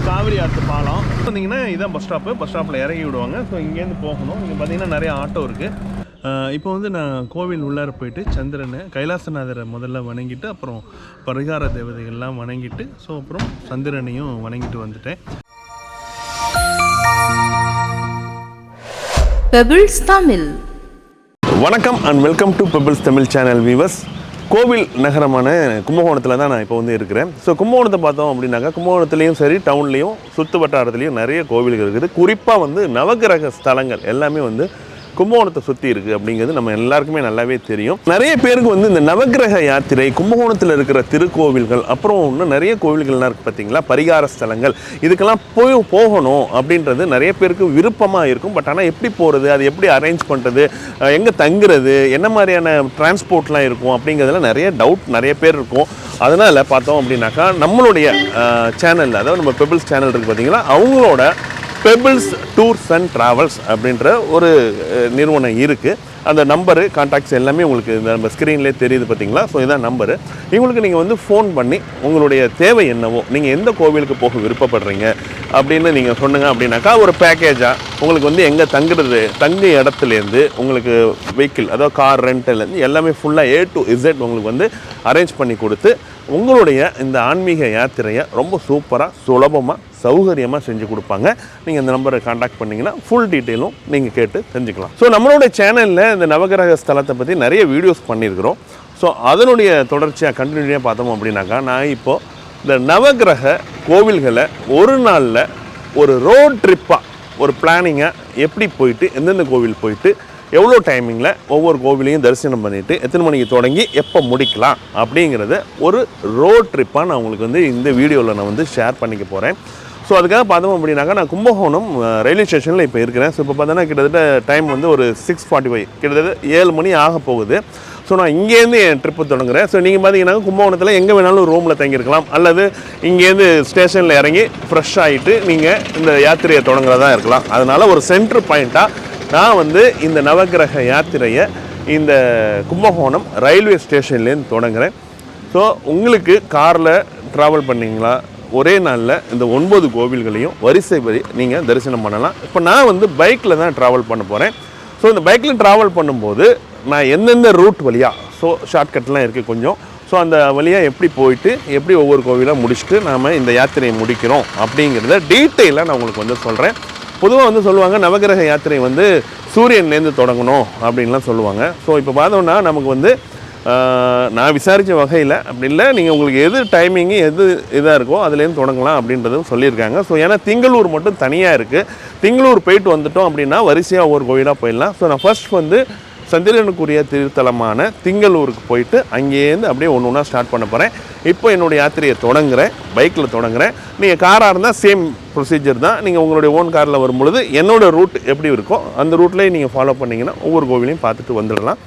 வந்து காவிரி ஆற்று பாலம். பார்த்தீங்கன்னா இதான் பஸ் ஸ்டாப்பு பஸ் ஸ்டாப்பில் இறக்கி விடுவாங்க. ஸோ இங்கேருந்து போகணும். இங்கே பார்த்தீங்கன்னா நிறைய ஆட்டோ இருக்குது இப்போ வந்து நான் கோவில் உள்ளார போயிட்டு சந்திரனை கைலாசநாதரை முதல்ல வணங்கிட்டு அப்புறம் பரிகார தேவதைகள்லாம் வணங்கிட்டு ஸோ அப்புறம் சந்திரனையும் வணங்கிட்டு வந்துட்டேன். பெபிள்ஸ் தமிழ் வணக்கம் and welcome to Pebbles Tamil channel viewers கோவில் நகரமான கும்பகோணத்தில் தான் நான் இப்போ வந்து இருக்கிறேன். ஸோ கும்பகோணத்தை பார்த்தோம் அப்படின்னாக்கா கும்பகோணத்துலேயும் சரி டவுன்லேயும் சுற்று வட்டாரத்துலேயும் நிறைய கோவில்கள் இருக்குது. குறிப்பாக வந்து நவகிரக ஸ்தலங்கள் எல்லாமே வந்து கும்பகோணத்தை சுற்றி இருக்குது அப்படிங்கிறது நம்ம எல்லாருக்குமே நல்லாவே தெரியும். நிறைய பேருக்கு வந்து இந்த நவகிரக யாத்திரை கும்பகோணத்தில் இருக்கிற திருக்கோவில்கள் அப்புறம் இன்னும் நிறைய கோவில்கள்லாம் இருக்குது பார்த்தீங்களா பரிகார ஸ்தலங்கள். இதுக்கெல்லாம் போய் போகணும் அப்படின்றது நிறைய பேருக்கு விருப்பமாக இருக்கும். பட் ஆனால் எப்படி போகிறது அது எப்படி அரேஞ்ச் பண்ணுறது எங்கே தங்குறது என்ன மாதிரியான டிரான்ஸ்போர்ட்லாம் இருக்கும் அப்படிங்கிறதுல நிறைய டவுட் நிறைய பேர் இருக்கும். அதனால் பார்த்தோம் அப்படின்னாக்கா நம்மளுடைய சேனலில் அதாவது நம்ம பெபிள்ஸ் சேனல் இருக்குது பார்த்தீங்களா அவங்களோட பெபிள்ஸ் டூர்ஸ் அண்ட் ட்ராவல்ஸ் அப்படின்ற ஒரு நிறுவனம் இருக்குது அந்த நம்பரு கான்டாக்ட்ஸ் எல்லாமே உங்களுக்கு இந்த நம்ம ஸ்க்ரீன்லேயே தெரியுது பார்த்தீங்களா ஸோ இதான் நம்பரு இவங்களுக்கு நீங்கள் வந்து ஃபோன் பண்ணி உங்களுடைய தேவை என்னவோ நீங்கள் எந்த கோவிலுக்கு போக விருப்பப்படுறீங்க அப்படின்னு நீங்கள் சொன்னுங்க அப்படின்னாக்கா ஒரு பேக்கேஜாக உங்களுக்கு வந்து எங்கே தங்குறது தங்கு இடத்துலேருந்து உங்களுக்கு வெஹிக்கிள் அதாவது கார் ரெண்டல்லேருந்து எல்லாமே ஃபுல்லாக ஏ டு இசட் உங்களுக்கு வந்து அரேஞ்ச் பண்ணி கொடுத்து உங்களுடைய இந்த ஆன்மீக யாத்திரையை ரொம்ப சூப்பராக சுலபமாக சௌகரியமாக செஞ்சு கொடுப்பாங்க. நீங்கள் இந்த நம்பரை காண்டாக்ட் பண்ணிங்கன்னா ஃபுல் டீட்டெயிலும் நீங்கள் கேட்டு தெரிஞ்சுக்கலாம். ஸோ நம்மளுடைய சேனலில் இந்த நவகிரக ஸ்தலத்தை பற்றி நிறைய வீடியோஸ் பண்ணியிருக்கிறோம். ஸோ அதனுடைய தொடர்ச்சியாக கண்டினியூட்டியாக பார்த்தோம் அப்படின்னாக்கா நான் இப்போது இந்த நவகிரக கோவில்களை ஒரு நாளில் ஒரு ரோட் ட்ரிப்பாக ஒரு பிளானிங்காக எப்படி போயிட்டு எந்தெந்த கோவில் போயிட்டு எவ்வளோ டைமிங்கில் ஒவ்வொரு கோவிலையும் தரிசனம் பண்ணிவிட்டு எத்தனை மணிக்கு தொடங்கி எப்போ முடிக்கலாம் அப்படிங்கிறத ஒரு ரோட் ட்ரிப்பாக நான் உங்களுக்கு வந்து இந்த வீடியோவில் நான் வந்து ஷேர் பண்ணிக்க போகிறேன் ஸோ அதுக்காக பார்த்தோம் அப்படின்னாக்கா நான் கும்பகோணம் ரயில்வே ஸ்டேஷனில் இப்போ இருக்கிறேன். ஸோ இப்போ பார்த்தோன்னா கிட்டத்தட்ட டைம் வந்து ஒரு சிக்ஸ் ஃபார்ட்டி ஃபைவ் கிட்டத்தட்ட ஏழு மணி ஆக போகுது. ஸோ நான் இங்கேருந்து என் ட்ரிப்பு தொடங்குறேன். ஸோ நீங்கள் பார்த்தீங்கன்னா கும்பகோணத்தில் எங்கே வேணாலும் ரூமில் தங்கியிருக்கலாம். அல்லது இங்கேருந்து ஸ்டேஷனில் இறங்கி ஃப்ரெஷ் ஆகிட்டு நீங்கள் இந்த யாத்திரையை தொடங்குறதா இருக்கலாம். அதனால் ஒரு சென்ட்ரு பாயிண்ட்டாக நான் வந்து இந்த நவகிரக யாத்திரையை இந்த கும்பகோணம் ரயில்வே ஸ்டேஷன்லேருந்து தொடங்குகிறேன் ஸோ உங்களுக்கு காரில் ட்ராவல் பண்ணீங்களா? ஒரே நாளில் இந்த ஒன்பது கோவில்களையும் வரிசை வரி நீங்கள் தரிசனம் பண்ணலாம். இப்போ நான் வந்து பைக்கில் தான் ட்ராவல் பண்ண போகிறேன் ஸோ இந்த பைக்கில் ட்ராவல் பண்ணும்போது நான் எந்தெந்த ரூட் வழியாக ஸோ ஷார்ட்கட்லாம் இருக்குது கொஞ்சம். ஸோ அந்த வழியாக எப்படி போயிட்டு எப்படி ஒவ்வொரு கோவிலாக முடிச்சுட்டு நாம் இந்த யாத்திரையை முடிக்கிறோம் அப்படிங்கிறத டீட்டெயிலாக நான் உங்களுக்கு வந்து சொல்கிறேன் பொதுவாக வந்து சொல்லுவாங்க நவகிரக யாத்திரை வந்து சூரியன்லேருந்து தொடங்கணும் அப்படின்லாம் சொல்லுவாங்க. ஸோ இப்போ பார்த்தோம்னா நமக்கு வந்து நான் விசாரித்த வகையில் அப்படி இல்லை நீங்கள் உங்களுக்கு எது டைமிங்கு எது இதாக இருக்கோ அதுலேருந்து தொடங்கலாம் அப்படின்றதும் சொல்லியிருக்காங்க. ஸோ ஏன்னா திங்களூர் மட்டும் தனியாக இருக்குது திங்களூர் போயிட்டு வந்துட்டோம் அப்படின்னா வரிசையாக ஒவ்வொரு கோயிலாக போயிடலாம். ஸோ நான் ஃபர்ஸ்ட் வந்து சந்திரனுக்குரிய திருத்தலமான திங்களூருக்கு போயிட்டு அங்கேருந்து அப்படியே ஒன்று ஒன்றா ஸ்டார்ட் பண்ண போகிறேன் இப்போ என்னுடைய யாத்திரையை தொடங்குகிறேன் பைக்கில் தொடங்குறேன். நீங்கள் காராக இருந்தால் சேம் ப்ரொசீஜர் தான். நீங்கள் உங்களுடைய ஓன் காரில் வரும்பொழுது என்னோட ரூட் எப்படி இருக்கோ அந்த ரூட்லேயே நீங்கள் ஃபாலோ பண்ணிங்கன்னா ஒவ்வொரு கோவிலையும் பார்த்துட்டு வந்துடலாம்.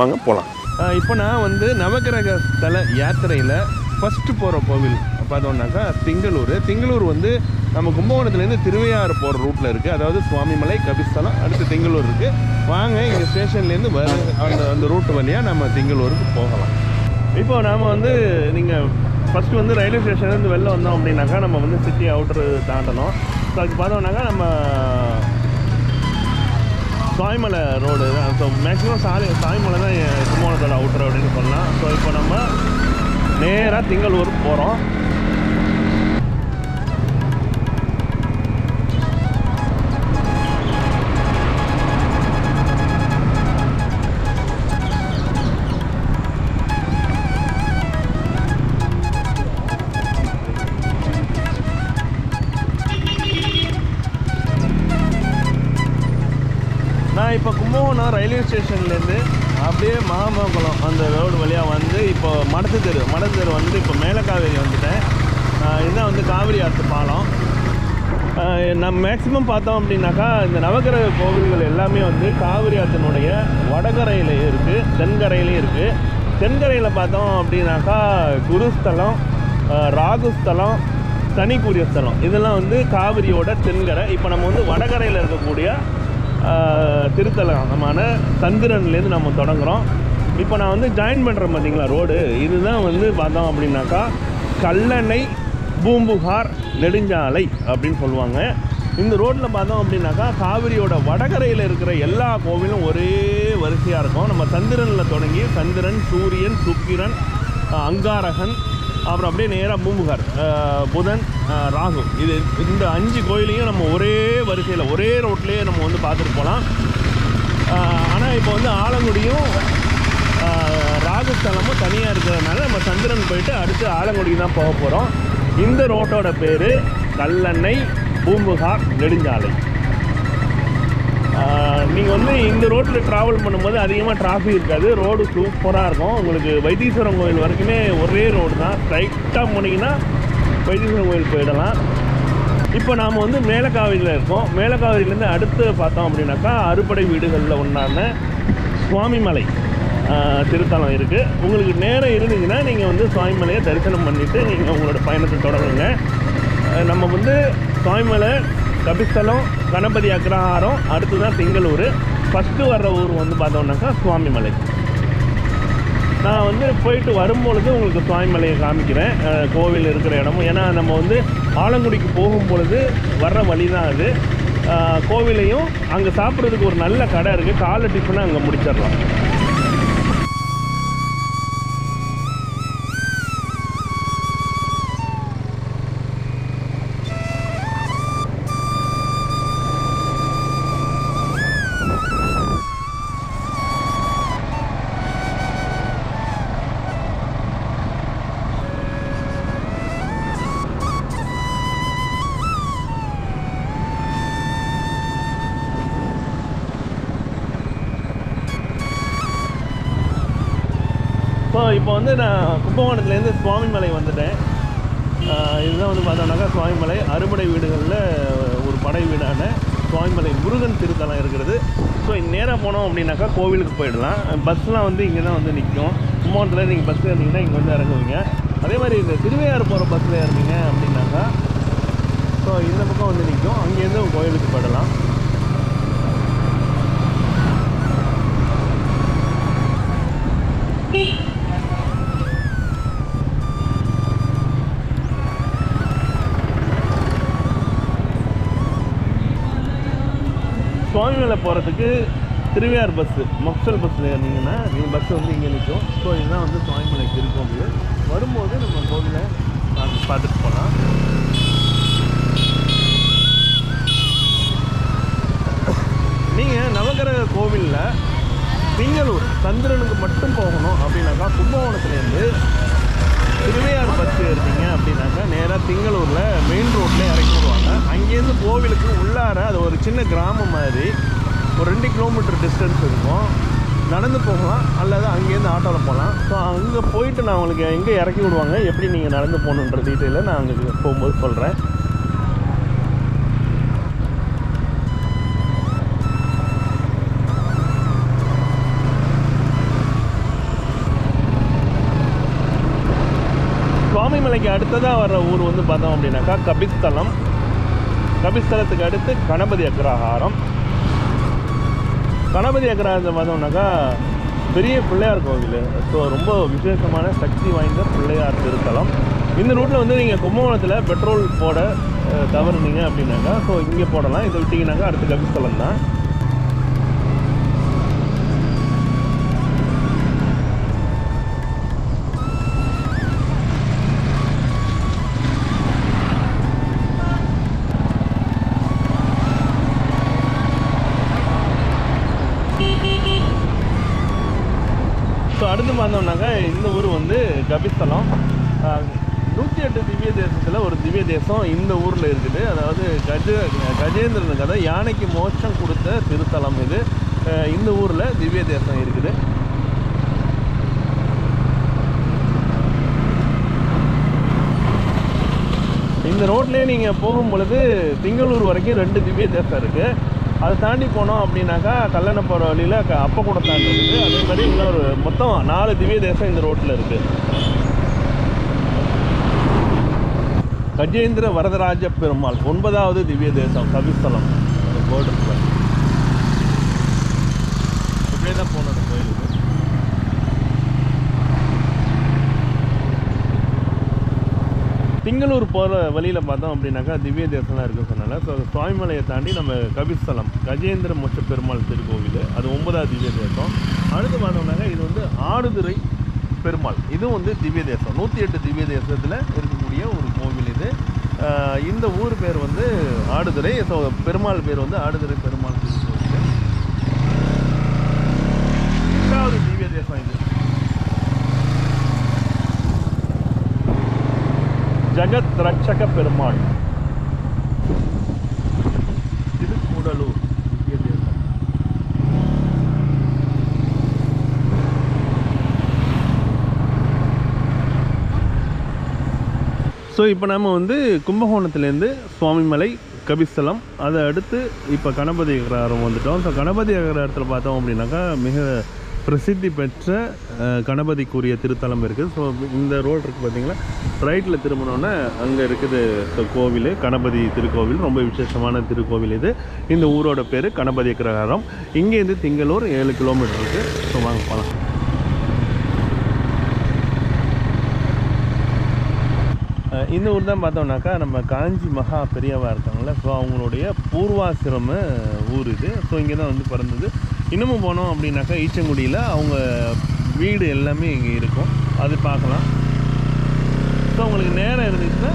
வாங்க போகலாம் இப்போ நான் வந்து நவகிரக ஸ்தல யாத்திரையில் ஃபஸ்ட்டு போகிற கோவில். பார்த்தோம்னாக்கா திங்களூர். திங்களூர் வந்து நம்ம கும்பகோணத்துலேருந்து திருவையாறு போகிற ரூட்டில் இருக்குது அதாவது சுவாமிமலை கபிஸ்தலம் அடுத்து திங்களூர் இருக்குது வாங்க இங்கே ஸ்டேஷன்லேருந்து வர அந்த அந்த ரூட் வழியாக நம்ம திங்களூருக்கு போகலாம். இப்போ நாம் வந்து நீங்கள் ஃபஸ்ட்டு வந்து ரயில்வே ஸ்டேஷன்லேருந்து வெளில வந்தோம் அப்படின்னாக்கா நம்ம வந்து சிட்டி அவுட்ரு தாண்டணும். ஸோ அதுக்கு பார்த்தோம்னாக்கா நம்ம சாய்மலை ரோடு தான் ஸோ மேக்ஸிமம் சாலை சாய்மலை தான் கும்பகோணத்தோட அவுட்ரு அப்படின்னு சொல்லலாம். ஸோ இப்போ நம்ம நேராக திங்களூர் போகிறோம் நான் இப்போ கும்பகோணம் ரயில்வே ஸ்டேஷன்லேருந்து அப்படியே மகாமகுளம் அந்த ரோடு வழியாக வந்து இப்போ மடத்து தெரு மடத்து தெரு வந்து இப்போ மேலக்காவேரி வந்துட்டேன். இதுதான் வந்து காவிரி ஆற்று பாலம். நம் நம்ம மேக்ஸிமம் பார்த்தோம் அப்படின்னாக்கா இந்த நவகிரக கோவில்கள் எல்லாமே வந்து காவிரி ஆற்றினுடைய வடகரையில் இருக்குது தென்கரையிலையும் இருக்குது தென்கரையில் பார்த்தோம் அப்படின்னாக்கா குருஸ்தலம் ராகுஸ்தலம் சனிக்குரிய ஸ்தலம். இதெல்லாம் வந்து காவிரியோட தென்கரை. இப்போ நம்ம வந்து வடகரையில் இருக்கக்கூடிய திருத்தலமான சந்திரன்லேருந்து நம்ம தொடங்குறோம். இப்போ நான் வந்து ஜாயின் பண்ணுறேன் பார்த்தீங்களா ரோடு இதுதான் வந்து பார்த்தோம் அப்படின்னாக்கா கல்லணை பூம்புகார் நெடுஞ்சாலை அப்படின்னு சொல்லுவாங்க. இந்த ரோட்டில் பார்த்தோம் அப்படின்னாக்கா காவிரியோட வடகரையில் இருக்கிற எல்லா கோவிலும் ஒரே வரிசையாக இருக்கும். நம்ம சந்திரனில் தொடங்கி சந்திரன் சூரியன் சுக்கிரன் அங்காரகன் அப்புறம் அப்படியே நேராக பூம்புகார் புதன் ராகு. இது இந்த அஞ்சு கோயிலையும் நம்ம ஒரே வரிசையில் ஒரே ரோட்லேயே நம்ம வந்து பார்த்துட்டு போகலாம். ஆனால் இப்போ வந்து ஆலங்குடியும் ராகுஸ்தலமும் தனியாக இருக்கிறதுனால நம்ம சந்திரன் போயிட்டு அடுத்து ஆலங்குடிக்கு தான் போக போகிறோம் இந்த ரோட்டோட பேர் கல்லணை பூம்புகார் நெடுஞ்சாலை. நீங்கள் வந்து இந்த ரோட்டில் ட்ராவல் பண்ணும்போது அதிகமாக டிராஃபிக் இருக்காது. ரோடு சூப்பராக இருக்கும். உங்களுக்கு வைத்தீஸ்வரன் கோயில் வரைக்குமே ஒரே ரோடு தான். ஸ்ட்ரைட்டாக போனீங்கன்னா வைத்தீஸ்வரன் கோயில் போயிடலாம். இப்போ நாம் வந்து மேலக்காவிரியில் இருக்கோம். மேலக்காவிரியிலேருந்து அடுத்து பார்த்தோம் அப்படின்னாக்கா அறுபடை வீடுகளில் ஒன்றான சுவாமிமலை திருத்தலம் இருக்குது உங்களுக்கு நேரம் இருந்தீங்கன்னா நீங்கள் வந்து சுவாமிமலையை தரிசனம் பண்ணிவிட்டு நீங்கள் உங்களோட பயணத்தை தொடங்குங்க. நம்ம வந்து சுவாமிமலை கபிஸ்தலம் கணபதி அக்ரஹாரம் அடுத்து தான் திங்களூர். ஃபஸ்ட்டு வர்ற ஊர் வந்து பார்த்தோம்னாக்கா சுவாமிமலை. நான் வந்து போயிட்டு வரும்பொழுது உங்களுக்கு சுவாமிமலையை காமிக்கிறேன். கோவில் இருக்கிற இடமும். ஏன்னா நம்ம வந்து ஆலங்குடிக்கு போகும் பொழுது வர்ற வழி தான் அது கோவிலையும் அங்கே சாப்பிட்றதுக்கு ஒரு நல்ல கடை இருக்குது காலை டிஃபனை அங்கே முடிச்சிடலாம். இப்போ வந்து நான் கும்பகோணத்துலேருந்து சுவாமிமலை வந்துட்டேன். இதுதான் வந்து பார்த்தோம்னாக்கா சுவாமிமலை. அறுபடை வீடுகளில் ஒரு படை வீடான சுவாமிமலை முருகன் திருத்தலம் இருக்கிறது. ஸோ நேராக போனோம் அப்படின்னாக்கா கோவிலுக்கு போயிடலாம். பஸ்லாம் வந்து இங்கே தான் வந்து நிற்கும். கும்பகோணத்தில் நீங்கள் பஸ்ஸில் இருந்தீங்கன்னா இங்கே வந்து இறங்குவீங்க. அதே மாதிரி இந்த திருவையாறு போகிற பஸ்ஸில் இருந்தீங்க அப்படின்னாக்கா ஸோ இந்த பக்கம் வந்து நிற்கும். அங்கேருந்து கோயிலுக்கு போயிடலாம். சுவாமிமலை போகிறதுக்கு திருவையார் பஸ்ஸு மொக்சல் பஸ்ஸில் இருந்தீங்கன்னா நீங்கள் பஸ் வந்து இங்கே நிற்கும் ஸோ இதுதான் வந்து சுவாமிமலைக்கு இருக்கும் வரும்போது நம்ம கோவிலை பார்த்து பார்த்துட்டு போகலாம் நீங்கள் நவகிரக கோவிலில் திங்களூர் சந்திரனுக்கு மட்டும் போகணும் அப்படின்னாக்கா கும்பகோணத்துலேருந்து திருவையார் பஸ் எடுத்தீங்க அப்படின்னாக்கா நேராக திங்களூரில் மெயின் ரோட்டில் இறக்கி விடுவாங்க அங்கேருந்து கோவிலுக்கு உள்ளார அது ஒரு சின்ன கிராமம் மாதிரி. ஒரு ரெண்டு கிலோமீட்டர் டிஸ்டன்ஸ் இருக்கும். நடந்து போகலாம். அல்லது அங்கேருந்து ஆட்டோவில் போகலாம். ஸோ அங்கே போயிட்டு நான் உங்களுக்கு எங்கே இறக்கி விடுவாங்க? எப்படி நீங்கள் நடந்து போகணுன்ற டீட்டெயிலை நான் அங்கே போகும்போது சொல்கிறேன் சுவாமிமலைக்கு அடுத்ததாக வர்ற ஊர் வந்து பார்த்தோம் அப்படின்னாக்கா கபிஸ்தலம். கபிஸ்தலத்துக்கு அடுத்து கணபதி அக்ரஹாரம். கணபதி அக்ரஹாரத்தை பார்த்தோம்னாக்கா பெரிய பிள்ளையார் கோவில். ஸோ ரொம்ப விசேஷமான சக்தி வாய்ந்த பிள்ளையார் திருத்தலம். இந்த ரூட்டில் வந்து நீங்கள் கும்பகோணத்தில் பெட்ரோல் போட தவறுனீங்க அப்படின்னாக்கா ஸோ இங்கே போடலாம். இதை விட்டிங்கனாக்கா அடுத்து கபிஸ்தலம் தான். ரெண்டு திவ்ய தேசத்தில் ஒரு திவ்ய தேசம் இந்த ஊரில் இருக்குது. அதாவது கஜ கஜேந்திரன் கதை யானைக்கு மோட்சம் கொடுத்த திருத்தலம் இது. இந்த ஊரில் திவ்ய தேசம் இருக்குது. இந்த ரோட்லேயே நீங்கள் போகும் பொழுது திங்களூர் வரைக்கும் ரெண்டு திவ்ய தேசம் இருக்குது அதை தாண்டி போனோம் அப்படின்னாக்கா கல்லணை போகிற வழியில் அப்பக்கூடத்தான் இருக்குது. அதே மாதிரி இன்னொரு மொத்தம் நாலு திவ்ய தேசம் இந்த ரோட்டில் இருக்குது கஜேந்திர வரதராஜ பெருமாள் ஒன்பதாவது திவ்ய தேசம் கவிஸ்தலம். அந்த போர்டு இப்படியே தான் போன அந்த கோயிலுக்கு. திங்களூர் போகிற வழியில் பார்த்தோம் அப்படின்னாக்கா திவ்ய தேசம்லாம் இருக்குது சொன்னால ஸோ சுவாமிமலையை தாண்டி நம்ம கவிஸ்தலம் கஜேந்திர மொச்ச பெருமாள் திருக்கோவில் அது ஒன்பதாவது திவ்ய தேசம். அடுத்து பார்த்தோம்னாக்கா இது வந்து ஆடுதுறை பெருமாள். இதுவும் வந்து திவ்ய தேசம். நூற்றி எட்டு திவ்ய தேசத்தில் இருக்கக்கூடிய ஒரு கோவில் இது. இந்த ஊர் பேர் வந்து ஆடுதுறை. ஸோ பெருமாள் பேர் வந்து ஆடுதுறை பெருமாள் கோவில். இரண்டாவது திவ்ய தேசம் இது. ஜகத் ரட்சக பெருமாள் இது கூடலூர் திவ்ய தேசம் ஸோ இப்போ நம்ம வந்து கும்பகோணத்துலேருந்து சுவாமிமலை கபிஸ்தலம் அதை அடுத்து இப்போ கணபதி அகராரம் வந்துட்டோம். ஸோ கணபதி அகராரத்தில் பார்த்தோம் அப்படின்னாக்கா மிக பிரசித்தி பெற்ற கணபதிக்குரிய திருத்தலம் இருக்குது ஸோ இந்த ரோடு இருக்குது பார்த்திங்களா ரைட்டில் திரும்பினோன்னே அங்கே இருக்குது கோவில் கணபதி திருக்கோவில் ரொம்ப விசேஷமான திருக்கோவில் இது. இந்த ஊரோட பேர் கணபதி அகராரம் இங்கேருந்து திங்களூர் ஏழு கிலோமீட்டர் இருக்குது ஸோ வாங்க போகலாம் இந்த ஊர் தான் பார்த்தோம்னாக்கா நம்ம காஞ்சி மகா பெரியவா இருக்காங்கள ஸோ அவங்களுடைய பூர்வாசிரம ஊர் இது. ஸோ இங்கே தான் வந்து பிறந்தது. இன்னமும் போனோம் அப்படின்னாக்கா ஈச்சங்குடியில் அவங்க வீடு எல்லாமே இங்கே இருக்கும். அது பார்க்கலாம். ஸோ உங்களுக்கு நேரம் இருந்துச்சுன்னா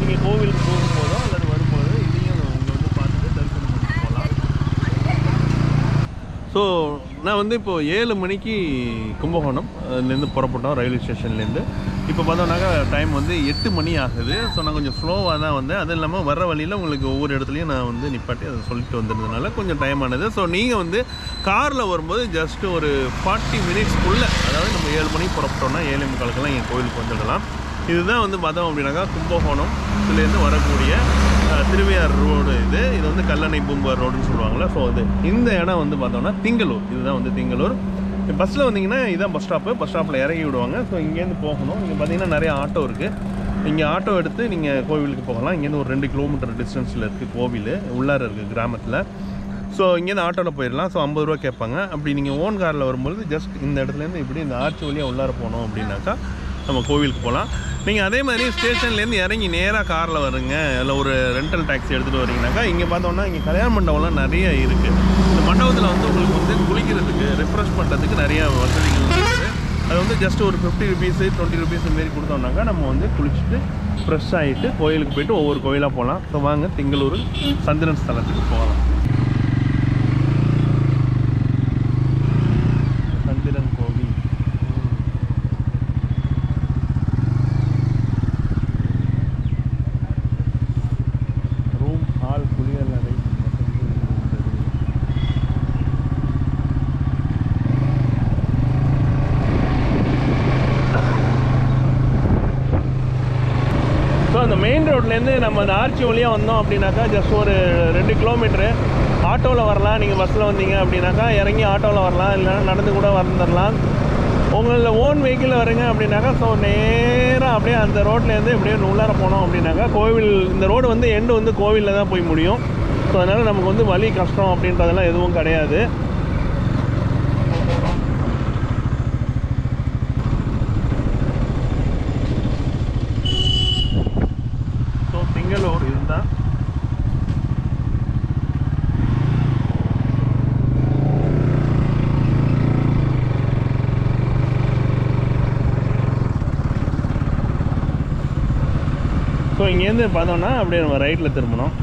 நீங்கள் கோவிலுக்கு போகும்போதோ அல்லது வரும்போதோ இதையும் உங்களை வந்து பார்த்துட்டு தரிசனம் பண்ணி போகலாம். ஸோ நான் வந்து இப்போது ஏழு மணிக்கு கும்பகோணம் அதுலேருந்து புறப்பட்டோம் ரயில்வே ஸ்டேஷன்லேருந்து. இப்போ பார்த்தோம்னாக்கா டைம் வந்து எட்டு மணி ஆகுது. ஸோ நான் கொஞ்சம் ஸ்லோவாக தான் வந்தேன். அதுவும் இல்லாமல் வர வழியில் உங்களுக்கு ஒவ்வொரு இடத்துலையும் நான் வந்து நிப்பாட்டி அதை சொல்லிட்டு வந்திருந்ததுனால கொஞ்சம் டைம் ஆனது. ஸோ நீங்கள் வந்து காரில் வரும்போது ஜஸ்ட் ஒரு ஃபார்ட்டி மினிட்ஸ்க்குள்ளே அதாவது நம்ம ஏழு மணிக்கு புறப்பட்டோம்னா ஏழு முக்காலுக்கெல்லாம் என் கோயிலுக்கு வந்துடலாம். இதுதான் வந்து பார்த்தோம் அப்படின்னாக்கா கும்பகோணம் இதுலேருந்து வரக்கூடிய திருவையார் ரோடு இது. இது வந்து கல்லணை பூம்பார் ரோடுன்னு சொல்லுவாங்களே ஸோ இது இந்த இடம் வந்து பார்த்தோம்னா திங்களூர். இதுதான் வந்து திங்களூர். பஸ்ஸில் வந்தீங்கன்னா இதான் பஸ் ஸ்டாப்பு பஸ் ஸ்டாப்பில் இறக்கி விடுவாங்க. ஸோ இங்கேருந்து போகணும். இங்கே பார்த்தீங்கன்னா நிறைய ஆட்டோ இருக்குது இங்கே ஆட்டோ எடுத்து நீங்கள் கோவிலுக்கு போகலாம். இங்கேருந்து ஒரு ரெண்டு கிலோமீட்டர் டிஸ்டன்ஸில் இருக்குது கோவில். உள்ளார இருக்குது கிராமத்தில். ஸோ இங்கேருந்து ஆட்டோவில் போயிடலாம். ஸோ ஐம்பது ரூபா கேட்பாங்க. அப்படி நீங்கள் ஓன் காரில் வரும்பொழுது ஜஸ்ட் இந்த இடத்துலேருந்து இப்படி இந்த ஆர்ச்சி வழியாக உள்ளார போனோம் அப்படின்னாக்கா நம்ம கோவிலுக்கு போகலாம். நீங்கள் அதே மாதிரி ஸ்டேஷன்லேருந்து இறங்கி நேராக காரில் வருங்க. இல்லை ஒரு ரெண்டல் டாக்ஸி எடுத்துகிட்டு வரீங்கனாக்கா இங்கே பார்த்தோம்னா இங்கே கல்யாண மண்டபம்லாம் நிறைய இருக்குது இந்த மண்டபத்தில் வந்து உங்களுக்கு வந்து குளிக்கிறதுக்கு ரெஃப்ரெஷ் பண்ணுறதுக்கு நிறைய வசதிகள் இருக்குது. அது வந்து ஜஸ்ட் ஒரு ஃபிஃப்டி ருபீஸு டுவெண்ட்டி ருபீஸ் மாரி கொடுத்தோம்னாக்கா நம்ம வந்து குளிச்சுட்டு ஃப்ரெஷ் ஆகிட்டு கோயிலுக்கு போயிட்டு ஒவ்வொரு கோயிலாக போகலாம். ஸோ வாங்க திங்களூர் சந்திரன் ஸ்தலத்துக்கு போகலாம் சந்திரன் கோவில் ரூம் ஹால் குளியல் அறை வசதி உள்ளது. ஸோ அந்த மெயின் ரோட்லேருந்து நம்ம அந்த ஆர்ச்சி வழியாக வந்தோம் அப்படின்னாக்கா ஜஸ்ட் ஒரு ரெண்டு கிலோமீட்ரு ஆட்டோவில் வரலாம். நீங்கள் பஸ்ஸில் வந்தீங்க அப்படின்னாக்கா இறங்கி ஆட்டோவில் வரலாம். இல்லைன்னா நடந்து கூட வந்துடலாம் உங்களில் ஓன் வெஹிக்கிளில் வரீங்க அப்படின்னாக்கா ஸோ நேராக அப்படியே அந்த ரோட்லேருந்து எப்படியே உள்ளார போனோம் அப்படின்னாக்கா கோவில் இந்த ரோடு வந்து எண்டு வந்து கோவிலில் தான் போய் முடியும். ஸோ அதனால் நமக்கு வந்து வழி கஷ்டம் அப்படின்றதெல்லாம் எதுவும் கிடையாது ஸோ திங்களூர் இதுதான் ஸோ இங்கேருந்து பார்த்தோம்னா அப்படியே நம்ம ரைட்டில் திரும்பணும்.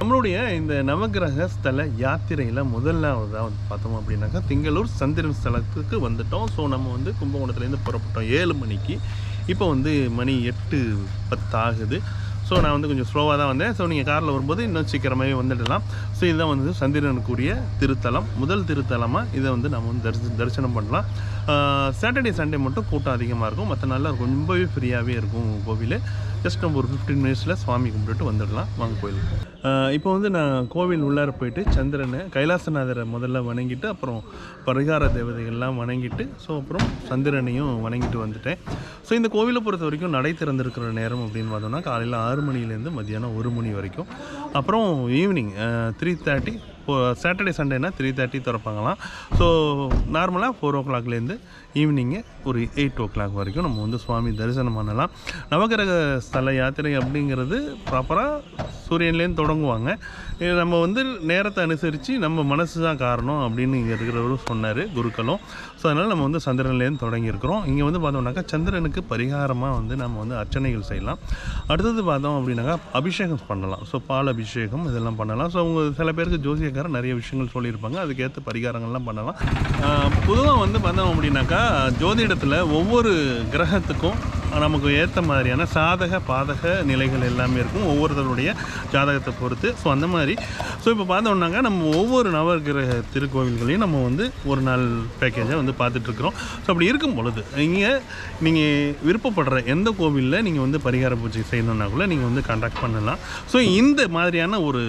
நம்மளுடைய இந்த நவகிரக ஸ்தல யாத்திரையில் முதலாவதாக வந்து பார்த்தோம் அப்படின்னாக்கா திங்களூர் சந்திரன் ஸ்தலத்துக்கு வந்துட்டோம். ஸோ நம்ம வந்து கும்பகோணத்துலேருந்து புறப்பட்டோம் ஏழு மணிக்கு. இப்போ வந்து மணி எட்டு பத்து ஆகுது. ஸோ நான் வந்து கொஞ்சம் ஸ்லோவாக தான் வந்தேன். ஸோ நீங்கள் காரில் வரும்போது இன்னும் சீக்கிரமாகவே வந்துடலாம். ஸோ இதுதான் வந்து சந்திரனுக்குரிய திருத்தலம். முதல் திருத்தலமாக இதை வந்து நம்ம வந்து தரிசனம் பண்ணலாம். சாட்டர்டே சண்டே மட்டும் கூட்டம் அதிகமாக இருக்கும். மற்ற நாளில் ரொம்பவே ஃப்ரீயாகவே இருக்கும் கோவில். ஜஸ்ட் நம்ம ஒரு ஃபிஃப்டீன் மினிட்ஸில் சுவாமி கும்பிட்டுட்டு வந்துடலாம். வாங்க கோயிலுக்கு. இப்போ வந்து நான் கோவில் உள்ளார போயிட்டு சந்திரனை கைலாசநாதரை முதல்ல வணங்கிட்டு அப்புறம் பரிகார தேவதைகள்லாம் வணங்கிட்டு ஸோ அப்புறம் சந்திரனையும் வணங்கிட்டு வந்துட்டேன். ஸோ இந்த கோவிலை பொறுத்த வரைக்கும் நடை திறந்திருக்கிற நேரம் அப்படின்னு பார்த்தோம்னா காலையில் ஆறு மணிலேருந்து மத்தியானம் ஒரு மணி வரைக்கும். அப்புறம் ஈவினிங் த்ரீ தேர்ட்டி சாட்டர்டே சண்டேனா த்ரீ தேர்ட்டி திறப்பாங்களாம். ஸோ நார்மலாக ஃபோர் ஓ கிளாக்லேருந்து ஈவினிங்கு ஒரு எயிட் ஓ கிளாக் வரைக்கும் நம்ம வந்து சுவாமி தரிசனம் பண்ணலாம். நவகிரக ஸ்தல யாத்திரை அப்படிங்கிறது ப்ராப்பராக சூரியன்லேருந்து தொடங்குவாங்க. நம்ம வந்து நேரத்தை அனுசரித்து நம்ம மனசு தான் காரணம் அப்படின்னு இங்கே இருக்கிறவரும் சொன்னார் குருக்களும். ஸோ அதனால் நம்ம வந்து சந்திரன்லேருந்து தொடங்கியிருக்கிறோம். இங்கே வந்து பார்த்தோம்னாக்கா சந்திரனுக்கு பரிகாரமாக வந்து நம்ம வந்து அர்ச்சனைகள் செய்யலாம். அடுத்தது பார்த்தோம் அப்படின்னாக்கா அபிஷேகம் பண்ணலாம். ஸோ பால் அபிஷேகம் இதெல்லாம் பண்ணலாம். ஸோ அவங்க சில பேருக்கு ஜோசியக்காரர் நிறைய விஷயங்கள் சொல்லியிருப்பாங்க. அதுக்கேற்ற பரிகாரங்கள்லாம் பண்ணலாம். பொதுவாக வந்து பார்த்தோம் அப்படின்னாக்கா ஜோதிடத்தில் ஒவ்வொரு கிரகத்துக்கும் நமக்கு ஏற்ற மாதிரியான சாதக பாதக நிலைகள் எல்லாமே இருக்கும். ஒவ்வொருத்தருடைய ஜாதகத்தை பொறுத்து. ஸோ அந்த மாதிரி. ஸோ இப்போ பார்த்தோம்னாங்க நம்ம ஒவ்வொரு நவகிரக திருக்கோவில்களையும் நம்ம வந்து ஒரு நாள் பேக்கேஜாக வந்து பார்த்துட்ருக்குறோம். ஸோ அப்படி இருக்கும் பொழுது இங்கே நீங்கள் விருப்பப்படுற எந்த கோவிலில் நீங்கள் வந்து பரிகார பூஜை செய்யணுன்னா கூட நீங்கள் வந்து கான்டாக்ட் பண்ணலாம். ஸோ இந்த மாதிரியான ஒரு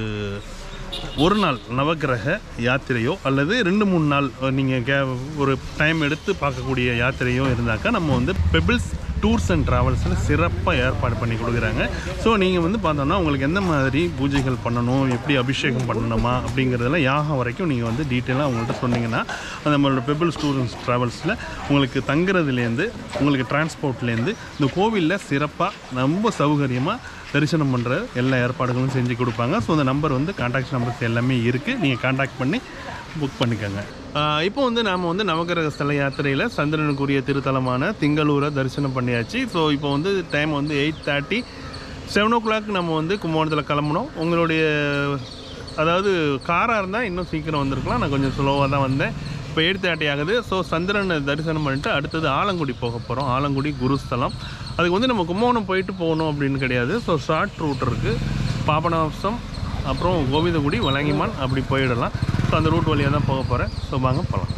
ஒரு நாள் நவக்கிரக யாத்திரையோ அல்லது ரெண்டு மூணு நாள் நீங்கள் கே ஒரு டைம் எடுத்து பார்க்கக்கூடிய யாத்திரையோ இருந்தாக்கா நம்ம வந்து பெபிள்ஸ் டூர்ஸ் அண்ட் ட்ராவல்ஸில் சிறப்பாக ஏற்பாடு பண்ணி கொடுக்குறாங்க. ஸோ நீங்கள் வந்து பார்த்தோன்னா உங்களுக்கு எந்த மாதிரி பூஜைகள் பண்ணணும் எப்படி அபிஷேகம் பண்ணணுமா அப்படிங்கிறதெல்லாம் யாகம் வரைக்கும் நீங்கள் வந்து டீட்டெயிலாக அவங்கள்ட்ட சொன்னீங்கன்னா அந்த நம்மளோட பெபிள்ஸ் டூர்ஸ் ட்ராவல்ஸில் உங்களுக்கு தங்குறதுலேருந்து உங்களுக்கு டிரான்ஸ்போர்ட்லேருந்து இந்த கோவிலில் சிறப்பாக ரொம்ப சௌகரியமாக தரிசனம் பண்ணுற எல்லா ஏற்பாடுகளும் செஞ்சு கொடுப்பாங்க. ஸோ அந்த நம்பர் வந்து கான்டாக்ட் நம்பர்ஸ் எல்லாமே இருக்குது நீங்கள் கான்டாக்ட் பண்ணி புக் பண்ணிக்கோங்க. இப்போ வந்து நாம் வந்து நவகிரக ஸ்தல யாத்திரையில் சந்திரனுக்குரிய திருத்தலமான திங்களூரை தரிசனம் பண்ணியாச்சு. ஸோ இப்போ வந்து டைம் வந்து eight thirty seven o'clock நம்ம வந்து கும்பகோணத்தில் கிளம்பணும் உங்களுடைய அதாவது காராக இருந்தால் இன்னும் சீக்கிரம் வந்திருக்கலாம். நான் கொஞ்சம் ஸ்லோவாக தான் வந்தேன். இப்போ எயிட் தேர்ட்டி ஆகுது ஸோ சந்திரனை தரிசனம் பண்ணிட்டு அடுத்தது ஆலங்குடி போக போகிறோம் ஆலங்குடி குருஸ்தலம். அதுக்கு வந்து நம்ம கும்பகோணம் போயிட்டு போகணும் அப்படின்னு கிடையாது. ஸோ ஷார்ட் ரூட் இருக்குது பாபநாசம் அப்புறம் கோவிந்தகுடி வலங்கிமான் அப்படி போயிடலாம். ஸோ அந்த ரூட் வழியாக தான் போக போகிறேன் ஸோ வாங்க போகலாம்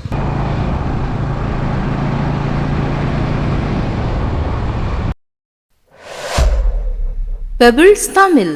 பெபிள்ஸ் தமிழ்